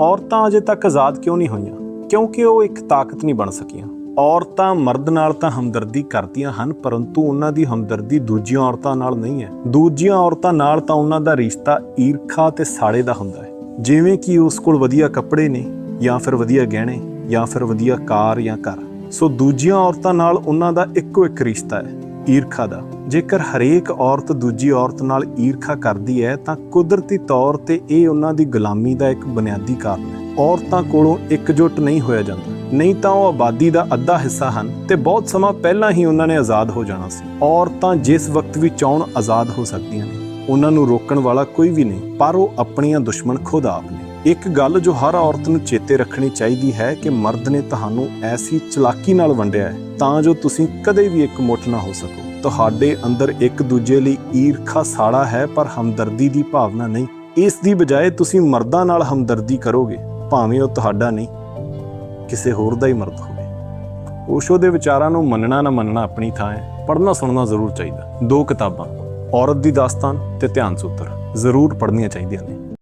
ਔਰਤਾਂ ਅਜੇ ਤੱਕ ਆਜ਼ਾਦ ਕਿਉਂ ਨਹੀਂ ਹੋਈਆਂ? ਕਿਉਂਕਿ ਉਹ ਇੱਕ ਤਾਕਤ ਨਹੀਂ ਬਣ ਸਕੀਆਂ। ਔਰਤਾਂ ਮਰਦ ਨਾਲ ਤਾਂ ਹਮਦਰਦੀ ਕਰਦੀਆਂ ਹਨ, ਪਰੰਤੂ ਉਹਨਾਂ ਦੀ ਹਮਦਰਦੀ ਦੂਜੀਆਂ ਔਰਤਾਂ ਨਾਲ ਨਹੀਂ ਹੈ। ਦੂਜੀਆਂ ਔਰਤਾਂ ਨਾਲ ਤਾਂ ਉਹਨਾਂ ਦਾ ਰਿਸ਼ਤਾ ਈਰਖਾ ਤੇ ਸਾੜੇ ਦਾ ਹੁੰਦਾ ਹੈ। ਜਿਵੇਂ ਕਿ ਉਸ ਕੋਲ ਵਧੀਆ ਕੱਪੜੇ ਨੇ, ਜਾਂ ਫਿਰ ਵਧੀਆ ਗਹਿਣੇ, ਜਾਂ ਫਿਰ ਵਧੀਆ ਕਾਰ ਜਾਂ ਘਰ। ਸੋ ਦੂਜੀਆਂ ਔਰਤਾਂ ਨਾਲ ਉਹਨਾਂ ਦਾ ਇੱਕੋ ਇੱਕ ਰਿਸ਼ਤਾ ਹੈ। ਈਰਖਾ ਦਾ। ਜੇਕਰ ਹਰੇਕ ਔਰਤ ਦੂਜੀ ਔਰਤ ਨਾਲ ਈਰਖਾ ਕਰਦੀ ਹੈ, ਤਾਂ ਕੁਦਰਤੀ ਤੌਰ ਤੇ ਇਹ ਉਹਨਾਂ ਦੀ ਗੁਲਾਮੀ ਦਾ ਇੱਕ ਬੁਨਿਆਦੀ ਕਾਰਨ ਹੈ। ਔਰਤਾਂ ਕੋਲੋਂ ਇਕਜੁੱਟ ਨਹੀਂ ਹੋਇਆ ਜਾਂਦਾ। ਨਹੀਂ ਤਾਂ ਉਹ ਆਬਾਦੀ ਦਾ ਅੱਧਾ ਹਿੱਸਾ ਹਨ ਤੇ ਬਹੁਤ ਸਮਾਂ ਪਹਿਲਾਂ ਹੀ ਉਹਨਾਂ ਨੇ ਆਜ਼ਾਦ ਹੋ ਜਾਣਾ ਸੀ। ਔਰਤਾਂ ਜਿਸ ਵਕਤ ਵੀ ਚਾਹਣ ਆਜ਼ਾਦ ਹੋ ਸਕਦੀਆਂ ਨੇ, ਉਹਨਾਂ ਨੂੰ ਰੋਕਣ ਵਾਲਾ ਕੋਈ ਵੀ ਨਹੀਂ, ਪਰ ਉਹ ਆਪਣੀਆਂ ਦੁਸ਼ਮਣ ਖੁਦ ਆਪ ਨੇ। ਇੱਕ ਗੱਲ ਜੋ ਹਰ ਔਰਤ ਨੂੰ ਚੇਤੇ ਰੱਖਣੀ ਚਾਹੀਦੀ ਹੈ ਕਿ ਮਰਦ ਨੇ ਤੁਹਾਨੂੰ ਐਸੀ ਚਲਾਕੀ ਨਾਲ ਵੰਡਿਆ ਹੈ, ਤਾਂ ਜੋ ਤੁਸੀਂ ਕਦੇ ਵੀ ਇੱਕ ਮੁੱਠ ਨਾ ਹੋ ਸਕੋ। ਤੁਹਾਡੇ ਅੰਦਰ ਇੱਕ ਦੂਜੇ ਲਈ ਈਰਖਾ ਸਾੜਾ ਹੈ, ਪਰ ਹਮਦਰਦੀ ਦੀ ਭਾਵਨਾ ਨਹੀਂ। ਇਸ ਦੀ ਬਜਾਏ ਤੁਸੀਂ ਮਰਦਾਂ ਨਾਲ ਹਮਦਰਦੀ ਕਰੋਗੇ, ਭਾਵੇਂ ਉਹ ਤੁਹਾਡਾ ਨਹੀਂ, ਕਿਸੇ ਹੋਰ ਦਾ ਹੀ ਮਰਦ ਹੋਵੇ। ਓਸ਼ੋ ਦੇ ਵਿਚਾਰਾਂ ਨੂੰ ਮੰਨਣਾ ਨਾ ਮੰਨਣਾ ਆਪਣੀ ਥਾਂ ਹੈ, ਪੜ੍ਹਨਾ ਸੁਣਨਾ ਜ਼ਰੂਰ ਚਾਹੀਦਾ। ਦੋ ਕਿਤਾਬਾਂ, ਔਰਤ ਦੀ ਦਾਸਤਾਨ ਤੇ ਧਿਆਨ ਸੂਤਰ, ਜ਼ਰੂਰ ਪੜ੍ਹਨੀਆਂ ਚਾਹੀਦੀਆਂ ਨੇ।